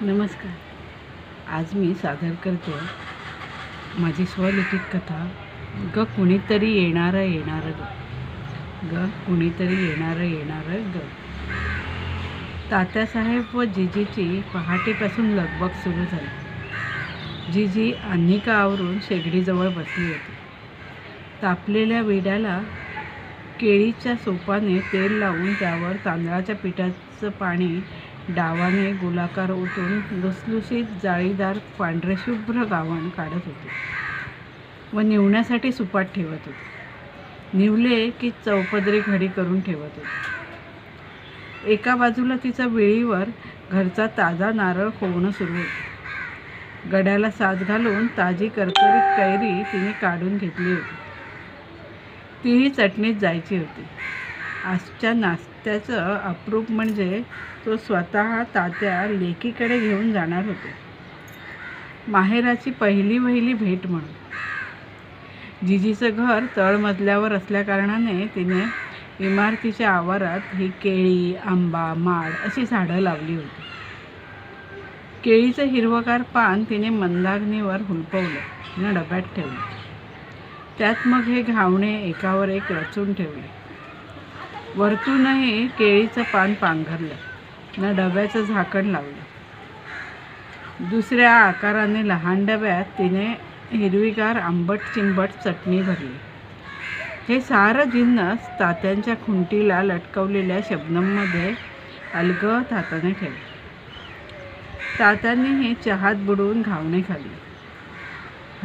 नमस्कार. आज मी सादर करते माझी स्वलिखित कथा ग कुणीतरी येणारं येणारं ग. ग कुणीतरी येणारं येणारं ग. तात्यासाहेब व जिजीची पहाटेपासून लगबग सुरू झाली. जिजी अन्निका आवरून शेगडीजवळ बसली होती. तापलेल्या विड्याला केळीच्या सोपाने तेल लावून त्यावर तांदळाच्या पिठाचं पाणी डावाने गोलाकार ओतून लुसलुशीत जाळीदार पांढरेशुभ्र गावण काढत होते व निवण्यासाठी सुपात ठेवत होते. निवले की चौपदरी घडी करून ठेवत होते. एका बाजूला तिचा वेळीवर घरचा ताजा नारळ खोवणं सुरू होतं. गड्याला साथ घालून ताजी करकरीत कैरी तिने काढून घेतली होती. तीही चटणीत जायची होती. आजच्या त्याचं अप्रूप म्हणजे तो स्वतः तात्या लेकीकडे घेऊन जाणार होते. माहेराची पहिली वहिली भेट म्हणून. जिजीचं घर तळमजल्यावर असल्याकारणाने तिने इमारतीच्या आवारात ही केळी आंबा माड अशी झाडं लावली होती. केळीचं हिरवगार पान तिने मंदाग्नीवर हुलपवलं न डब्यात ठेवलं. त्यात मग हे घावणे एकावर एक रचून ठेवले. वरतूनही केळीचं पान पांघरलं. न डब्याचं झाकण लावलं. दुसऱ्या आकाराने लहान डब्यात तिने हिरवीगार आंबट चिंबट चटणी भरली. हे सारं जिन्नस तात्यांच्या खुंटीला लटकवलेल्या शबनममध्ये अलगत हाताने ठेवले. तात्यांनीही चहात बुडवून घावणे खाल्ले.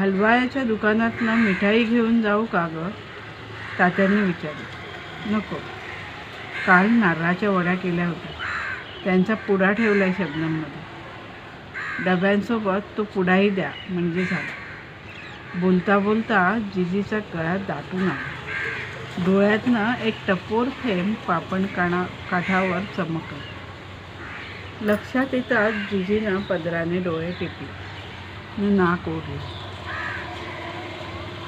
हलवायाच्या दुकानातनं मिठाई घेऊन जाऊ का गं? तात्यांनी विचारलं. नको. काल नारळाच्या वड्या केल्या होत्या. त्यांचा पुडा ठेवला आहे शबनममध्ये डब्यांसोबत तो पुडाही द्या म्हणजे झालं. बोलता बोलता जिजीचा गळ्यात दाटून आला. डोळ्यातनं एक टपोर थेंब पापण काना काठावर चमकलं. लक्षात येताच जिजीनं पदराने डोळे टेकले नाक ओढले.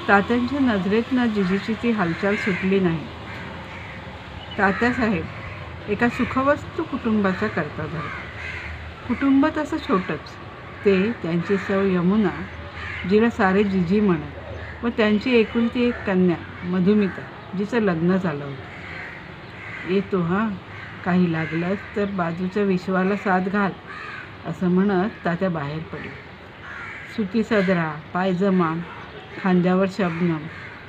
तात्यांच्या नजरेतनं जिजीची ती हालचाल सुटली नाही. तात्यासाहेब एका सुखवस्तू कुटुंबाचा करता झाला. कुटुंब तसं छोटंच. ते त्यांची सौ यमुना जिला सारे जिजी म्हणत व त्यांची एकुलती एक कन्या मधुमिता जिचं लग्न झालं होतं. येतो हां काही लागलंच तर बाजूच्या विश्वाला साथ घाल असं म्हणत तात्या बाहेर पडले सुती सदरा पायजमा खांद्यावर शबनम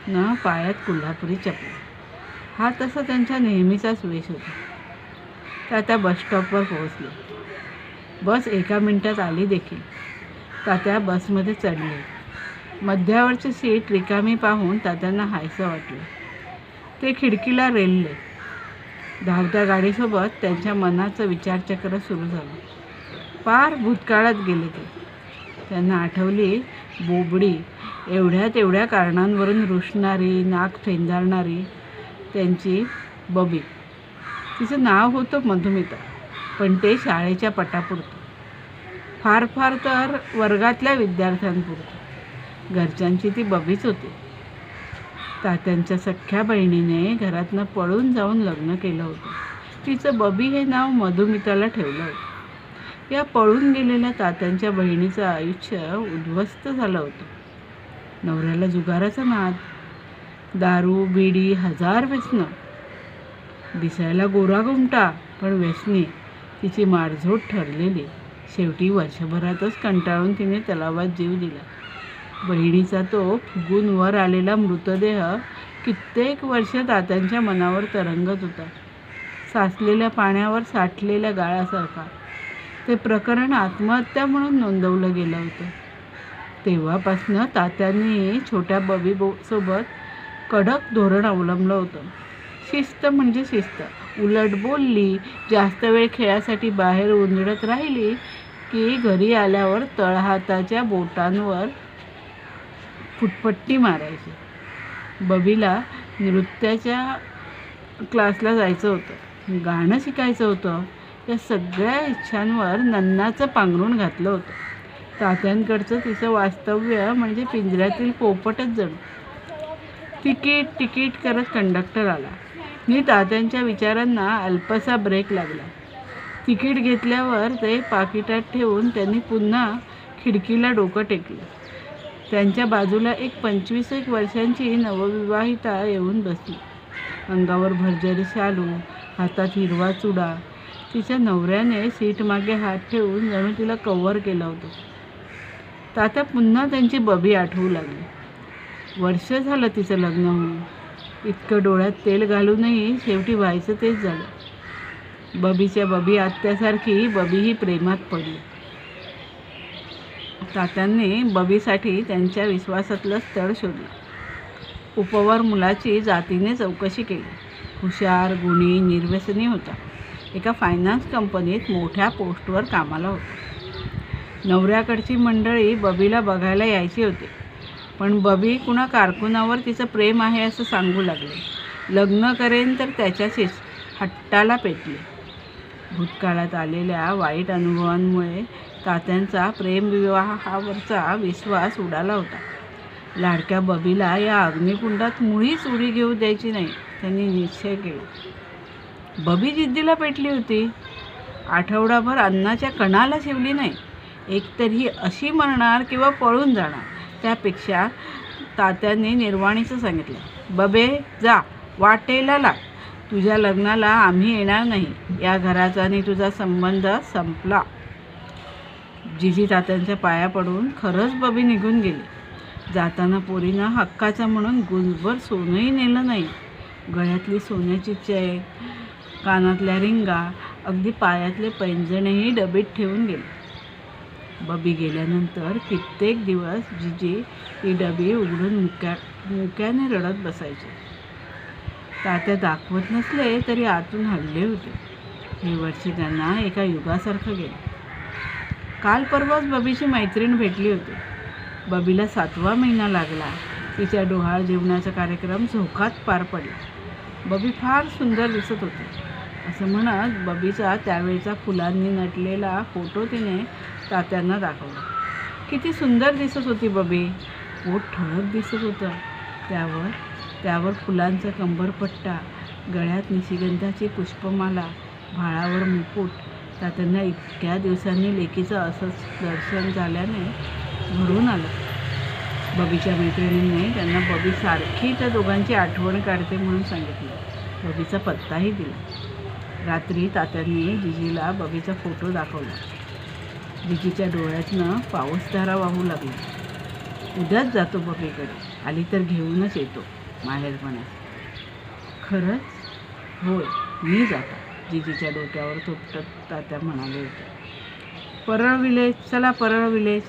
न पायात कोल्हापुरी चपला. हा तसा त्यांच्या नेहमीचाच वेश होता. तात्या बसस्टॉपवर पोहोचले. बस एका मिनिटात आली देखील. तात्या बसमध्ये चढले मध्यावरची सीट रिकामी पाहून तात्यांना हायसं वाटलं. ते खिडकीला रेलले. धावत्या गाडीसोबत त्यांच्या मनाचं विचारचक्र सुरू झालं. पार भूतकाळात गेले ते. त्यांना आठवली बोबडी. एवढ्या तेवढ्या कारणांवरून रुसणारी नाक फेंदारणारी त्यांची बबी. तिचं नाव होतं मधुमिता पण ते शाळेच्या पटापुरतं. फार फार तर वर्गातल्या विद्यार्थ्यांपुरतं. घरच्यांची ती बबीच होती. तात्यांच्या सख्ख्या बहिणीने घरातनं पळून जाऊन लग्न केलं होतं. तिचं बबी हे नाव मधुमिताला ठेवलं होतं. या पळून गेलेल्या तात्यांच्या बहिणीचं आयुष्य उद्ध्वस्त झालं होतं. नवऱ्याला जुगाराचा नाद दारू बिडी हजार व्यसनं. दिसायला गोरा गुमटा पण व्यसनी. तिची मारझोड ठरलेली. शेवटी वर्षभरातच कंटाळून तिने तलावात जीव दिला. बहिणीचा तो फुगून वर आलेला मृतदेह कित्येक वर्ष तात्यांच्या मनावर तरंगत होता. साचलेल्या पाण्यावर साठलेल्या गाळासारखा. ते प्रकरण आत्महत्या म्हणून नोंदवलं गेलं होतं. तेव्हापासनं तात्यांनी छोट्या बबी बो सोबत कडक धोरण अवलंबलं होतं. शिस्त म्हणजे शिस्त. उलट बोलली जास्त वेळ खेळासाठी बाहेर उंजळत राहिली की घरी आल्यावर तळहाताच्या बोटांवर फुटपट्टी मारायची. बबीला नृत्याच्या क्लासला जायचं होतं. गाणं शिकायचं होतं. या सगळ्या इच्छांवर नन्नाचं पांघरून घातलं होतं. तात्यांकडचं तिचं वास्तव्य म्हणजे पिंजऱ्यातील पोपटच जणू. तिकीट तिकीट करत कंडक्टर आला. मी तात्यांच्या विचारांना अल्पसा ब्रेक लागला. तिकीट घेतल्यावर ते पाकिटात ठेवून त्यांनी पुन्हा खिडकीला डोकं टेकलं. त्यांच्या बाजूला एक पंचवीस एक वर्षांची नवविवाहिता येऊन बसली. अंगावर भरजरी शालू हातात हिरवा चुडा तिच्या नवऱ्याने सीट मागे हात ठेवून जणू तिला कव्हर केलं होतं. तात्या पुन्हा त्यांची बबी आठवू लागली. वर्ष झालं तिचं लग्न होऊन. इतकं डोळ्यात तेल घालूनही शेवटी व्हायचं तेच झालं. बबीच्या बबी आत्यासारखी बबीही प्रेमात पडली. तात्यांनी बबीसाठी त्यांच्या विश्वासातलं स्थळ शोधलं. उपवर मुलाची जातीने चौकशी केली. हुशार गुणी निर्व्यसनी होता. एका फायनान्स कंपनीत मोठ्या पोस्टवर कामाला होता. नवऱ्याकडची मंडळी बबीला बघायला यायची होती. पण बबी कुणा कारकुनावर तिचं प्रेम आहे असं सांगू लागले. लग्न करेन तर त्याच्याशीच हट्टाला पेटले. भूतकाळात आलेल्या वाईट अनुभवांमुळे तात्यांचा प्रेमविवाहावरचा विश्वास उडाला होता. लाडक्या बबीला या अग्निकुंडात मुळीच उडी घेऊ द्यायची नाही त्यांनी निश्चय केला. बबी जिद्दीला पेटली होती. आठवडाभर अन्नाच्या कणाला शिवली नाही. एकतर ही अशी मरणार किंवा पळून जाणार. त्यापेक्षा तात्यांनी निर्वाणीचं सांगितलं बबे जा वाटेला लाग. तुझ्या लग्नाला आम्ही येणार नाही. या घराचा आणि तुझा संबंध संपला. जिजी तात्यांच्या पाया पडून खरंच बबी निघून गेली. जाताना पोरीनं हक्काचा म्हणून गुंजभर सोनंही नेलं नाही. गळ्यातली सोन्याची चैन कानातल्या रिंगा अगदी पायातले पैंजणेही डबीत ठेवून गेले. बबी गेल्यानंतर कित्येक दिवस जिजी ती डबी उघडून मुक्या मुक्याने रडत बसायचे. तात्या दाखवत नसले तरी आतून हल्ले होते. हे वर्षी त्यांना एका युगासारखं गेलं. काल परवाच बबीची मैत्रीण भेटली होती. बबीला सातवा महिना लागला. तिच्या डोहाळ जेवणाचा कार्यक्रम झोकात पार पडला. बबी फार सुंदर दिसत होती. असं म्हणत बबीचा त्यावेळचा फुलांनी नटलेला फोटो तिने तात्यांना दाखवलं. किती सुंदर दिसत होती बबी. पोट ठळक दिसत होतं. त्यावर त्यावर फुलांचा कंबरपट्टा गळ्यात निशिगंधाची पुष्पमाला भाळावर मुकुट. तात्यांना इतक्या दिवसांनी लेकीचं असंच दर्शन झाल्याने घडून आलं. बबीच्या मैत्रिणींनी त्यांना बबी सारखी त्या दोघांची आठवण काढते म्हणून सांगितलं. बबीचा पत्ताही दिला. रात्री तात्यांनी जिजीला बबीचा फोटो दाखवला. जिजीच्या डोळ्यातनं पाऊसधारा वाहू लागला. उद्याच जातो बबेकडे. आली तर घेऊनच येतो माहेरपणात खरंच? होय मी जातो. जिजीच्या डोक्यावर थोपटत तात्या म्हणाले होते परळ विलेज चला परळ विलेज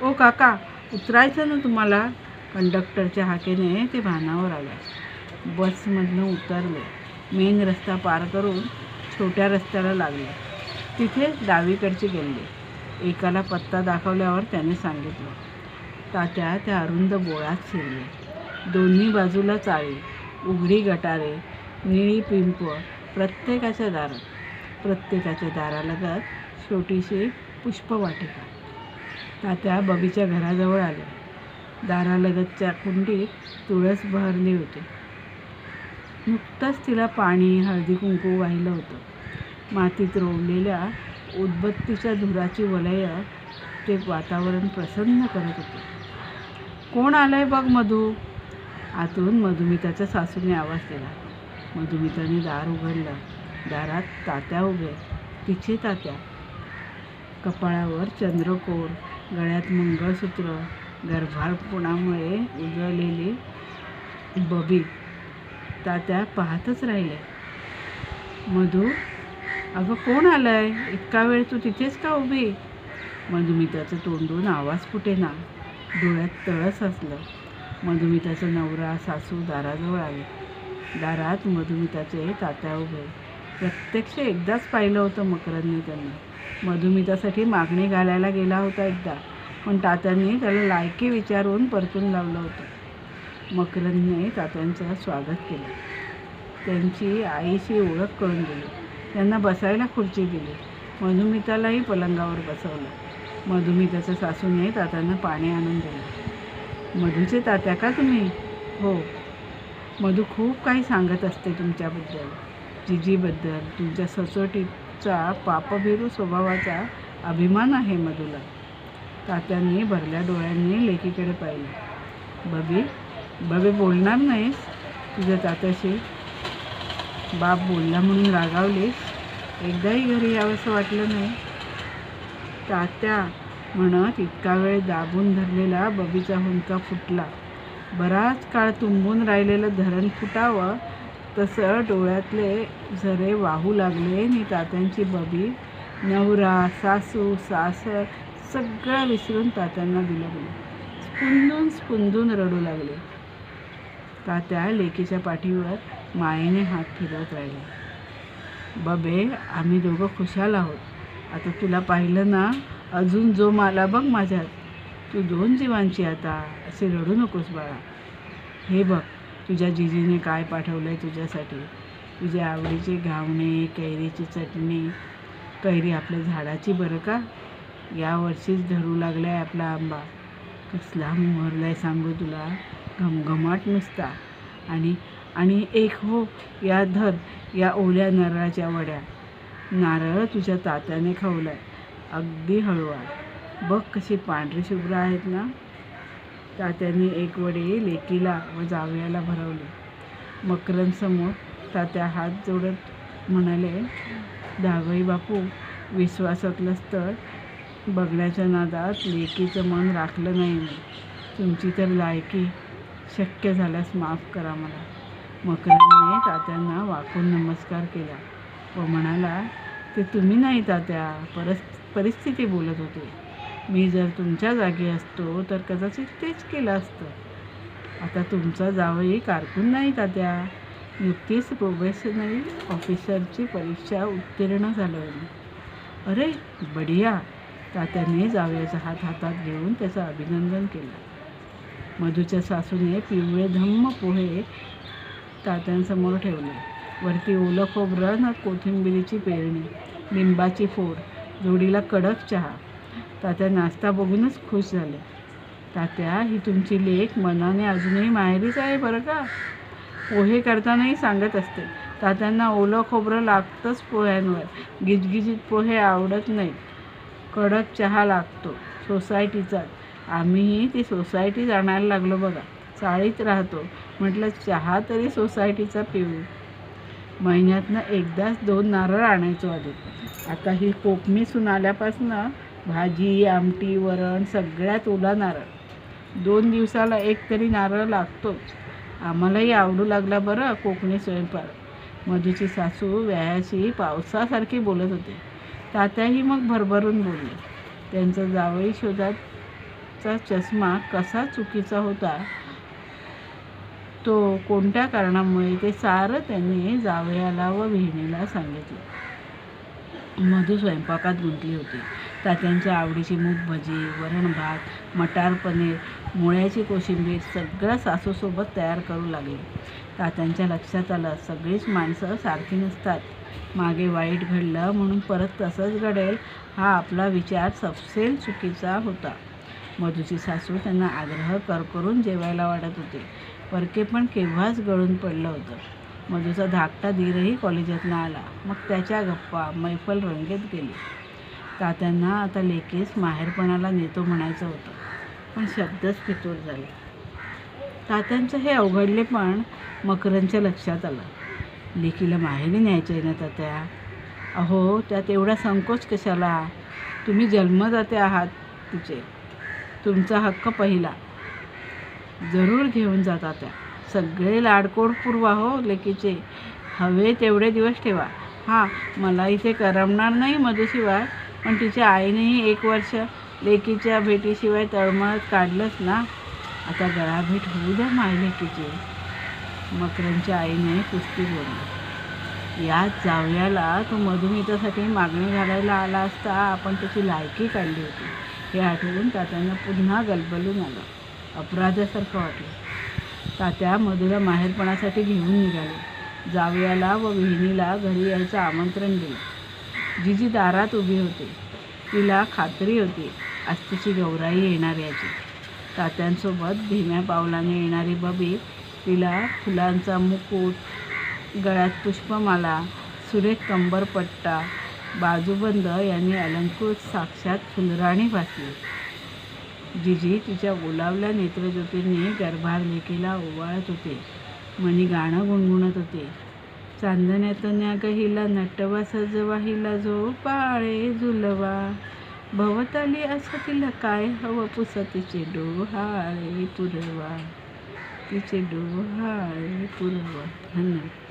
ओ काका उतरायचं ना तुम्हाला? कंडक्टरच्या हाकेने ते भानावर आल्या. बसमधनं उतरले. मेन रस्ता पार करून छोट्या रस्त्याला लागले. तिथे डावीकडचे गेले. एकाला पत्ता दाखवल्यावर त्याने सांगितलं तात्या त्या अरुंद बोळात शिरले. दोन्ही बाजूला चाळी उघडी गटारे निळी पिंप प्रत्येकाच्या दारात प्रत्येकाच्या दारालगत छोटीशी पुष्पवाटिका. तात्या बबीच्या घराजवळ आल्या दारालगतच्या कुंडीत तुळस बहरली होती. नुकताच तिला पाणी हळदी कुंकू वाहिलं होतं. मातीत रोवलेल्या उदबत्तीच्या धुराची वलय ते वातावरण प्रसन्न करत होते. कोण आलंय बघ मधू? आतून मधुमिताच्या सासूने आवाज दिला. मधुमिताने दार उघडलं. दारात तात्या उभे तिचे तात्या. कपाळावर चंद्रकोर गळ्यात मंगळसूत्र गर्भारपणामुळे उजळलेली बबी तात्या पाहतच राहिले मधू अगं कोण आलंय? इतका वेळ तू तिथेच का उभी? मधुमिताचं तोंडून आवाज फुटेना डोळ्यात तळस असलं मधुमिताचा नवरा सासू दाराजवळ आले. दारात मधुमिताचे तात्या उभे. प्रत्यक्ष एकदाच पाहिलं होतं मकरंदने त्यांना. मधुमितासाठी मागणी घालायला गेला होता एकदा पण तात्यांनी त्याला लायकी विचारून परतून लावलं होतं. मकरंदने तात्यांचं स्वागत केलं. त्यांची आईशी ओळख करून दिली. त्यांना बसायला खुर्ची दिली. मधुमितालाही पलंगावर बसवलं. मधुमिताच्या सासूने तात्यांना पाणी आणून दिलं. मधूचे तात्या का तुम्ही? हो. मधू खूप काही सांगत असते तुमच्याबद्दल. जिजीबद्दल तुमच्या ससोटीचा पापभिरू स्वभावाचा अभिमान आहे मधूला. तात्यांनी भरल्या डोळ्यांनी लेकीकडे पाहिलं. बबी बबी बोलणार नाहीस? तुझ्या तात्याशी बाप बोलला म्हणून रागावले. एकदाही घरी यावंसं वाटलं नाही. तात्या म्हणत इतका वेळ दाबून धरलेला बबीचा हुंका फुटला. बराच काळ तुंबून राहिलेलं धरण फुटावं तसं डोळ्यातले झरे वाहू लागले आणि तात्यांची बबी नवरा सासू सासर सगळं विसरून तात्यांना दिलं गेलं स्पुंदून स्पुंदून रडू लागले. का त्या लेकीच्या पाठीवर मायेने हात फिरवत राहिले. बबे आम्ही दोघं खुशाल आहोत. आता तुला पाहिलं ना अजून जो मला बघ माझ्यात. तू दोन जीवांची आता असे रडू नकोस बाळा. हे बघ तुझ्या जिजीने काय पाठवलं आहे तुझ्यासाठी? तुझ्या आवडीचे घावणे कैरीची चटणी कैरी आपल्या झाडाची बरं का? यावर्षीच धरू लागला आहे आपला आंबा. कसला मोहरला आहे सांगू तुला. घमघमाट नुसता. आणि आणि एक हो या धर या ओल्या नारळाच्या वड्या. नारळ तुझ्या तात्याने खावलाय अगदी हळूवार. बघ कशी पांढरी शुभ्र आहेत ना? तात्याने एक वडे लेकीला व जावयाला भरवले. मकरंदसमोर तात्या हात जोडत म्हणाले दागई बापू विश्वासातलं स्थळ बघण्याच्या नादात लेकीचं मन राखलं नाही मी. तुमची तर लायकी शक्य झाल्यास माफ करा मला. मकरंदने तात्यांना वाकून नमस्कार केला. व म्हणाला ते तुम्ही नाही तात्या. परस परिस्थिती बोलत होते. मी जर तुमच्या जागी असतो तर कदाचित तेच केलं असतं. आता तुमचा जावई कारकून नाही तात्या. नुकतीच प्रोबेशनरी ऑफिसरची परीक्षा उत्तीर्ण झालं मी अरे बढिया. तात्याने जावयाचा हात हातात घेऊन त्याचं अभिनंदन केलं. मधूच्या सासूने पिवळे धम्म पोहे तात्यांसमोर ठेवले. वरती ओलं खोबरं ना कोथिंबिरीची पेरणी लिंबाची फोड जोडीला कडक चहा. तात्या नाश्ता बघूनच खुश झाले. तात्या ही तुमची लेख मनाने अजूनही माहेरीच आहे बरं का? पोहे करतानाही सांगत असते. तात्यांना ओलं खोबरं लागतंच पोह्यांवर. गिजगिजीत पोहे आवडत नाहीत. कडक चहा लागतो. सोसायटीचाच. आम्हीही ती सोसायटीच आणायला लागलो बघा. चाळीत राहतो. म्हटलं चहा तरी सोसायटीचा पिऊ. महिन्यातनं एकदाच दोन नारळ आणायचो आधी. आता ही कोकमी सून आल्यापासनं भाजी आमटी वरण सगळ्यात ओला नारळ. दोन दिवसाला एक तरी नारळ लागतोच आम्हालाही आवडू लागला बरं कोकणी स्वयंपाक. मधूची सासू व्यायाशी पावसासारखी बोलत होते. तात्याही मग भरभरून बोलले. जावळी शोधात चा चष्मा कसा चुकीचा होता? तो कोणत्या कारणामुळे ते सारं त्यांनी जावयाला व विहिणीला सांगितलं. मधू स्वयंपाकात गुंतली होती. तात्यांच्या आवडीची मूग भजी वरण भात मटार पनीर मुळ्याची कोशिंबीर सगळं सासूसोबत तयार करू लागली. तात्यांच्या लक्षात आलं सगळीच माणसं सारखी नसतात. मागे वाईट घडलं म्हणून परत तसंच घडेल हा आपला विचार सपसेल चुकीचा होता. मधूची सासू त्यांना आग्रह कर करून जेवायला वाटत होते. परके पण केव्हाच गळून पडलं होतं. मधूचा धाकटा धीरही कॉलेजातनं आला. मग त्याच्या गप्पा मैफल रंगेत गेली. तात्यांना आता लेकीस माहेरपणाला नेतो म्हणायचं होतं. पण शब्दच फितूर झाले. तात्यांचं हे अवघडले पण मकरांच्या लक्षात आलं. लेकीला माहेरी न्यायचं आहे ना तात्या? अहो त्यात एवढा संकोच कशाला? तुम्ही जन्मदाते आहात तिचे. तुमचा हक्क पहिला. जरूर घेऊन जाता त्या. सगळे लाडकोड पुरवा हो लेकीचे. हवे तेवढे दिवस ठेवा. हां मला इथे करमणार नाही मधुशिवाय पण तिच्या आईनेही एक वर्ष लेकीच्या भेटीशिवाय तळमळत काढलंच ना. आता गळाभेट होऊ द्या माय लेकीची. मकरांच्या आईने कुस्ती बोलली. याच जावयाला तो मधुमितासाठी मागणी घालायला आला असता आपण त्याची लायकी काढली होती. हे आठवून तात्यांना पुन्हा गलबलून आलं. अपराधासारखं वाटलं. तात्या मधुला माहेरपणासाठी घेऊन निघाले. जावयाला व विहिणीला घरी यायचं आमंत्रण दिलं. जिजी दारात उभी होती. तिला खात्री होती आज तिची गौराई येणार याची तात्यांसोबत धीम्या पावलाने येणारी बबी तिला फुलांचा मुकुट गळ्यात पुष्पमाला सुरेख कंबरपट्टा बाजूबंद यांनी अलंकृत साक्षात फुलराणी भासली जिजी तिच्या ओलावल्या नेत्रज्योतींनी गर्भार लेकीला ओवाळत होते. मनी गाणं गुणगुणत होते. चांदण्यातन्या गहिला नटवा सजवा हिला झोपाळे झुलवा. भवताली असं तिला काय हवं पुस तिचे डोहाळे पुरवा. तिचे डोहाळे पुरवा. धन्यवाद.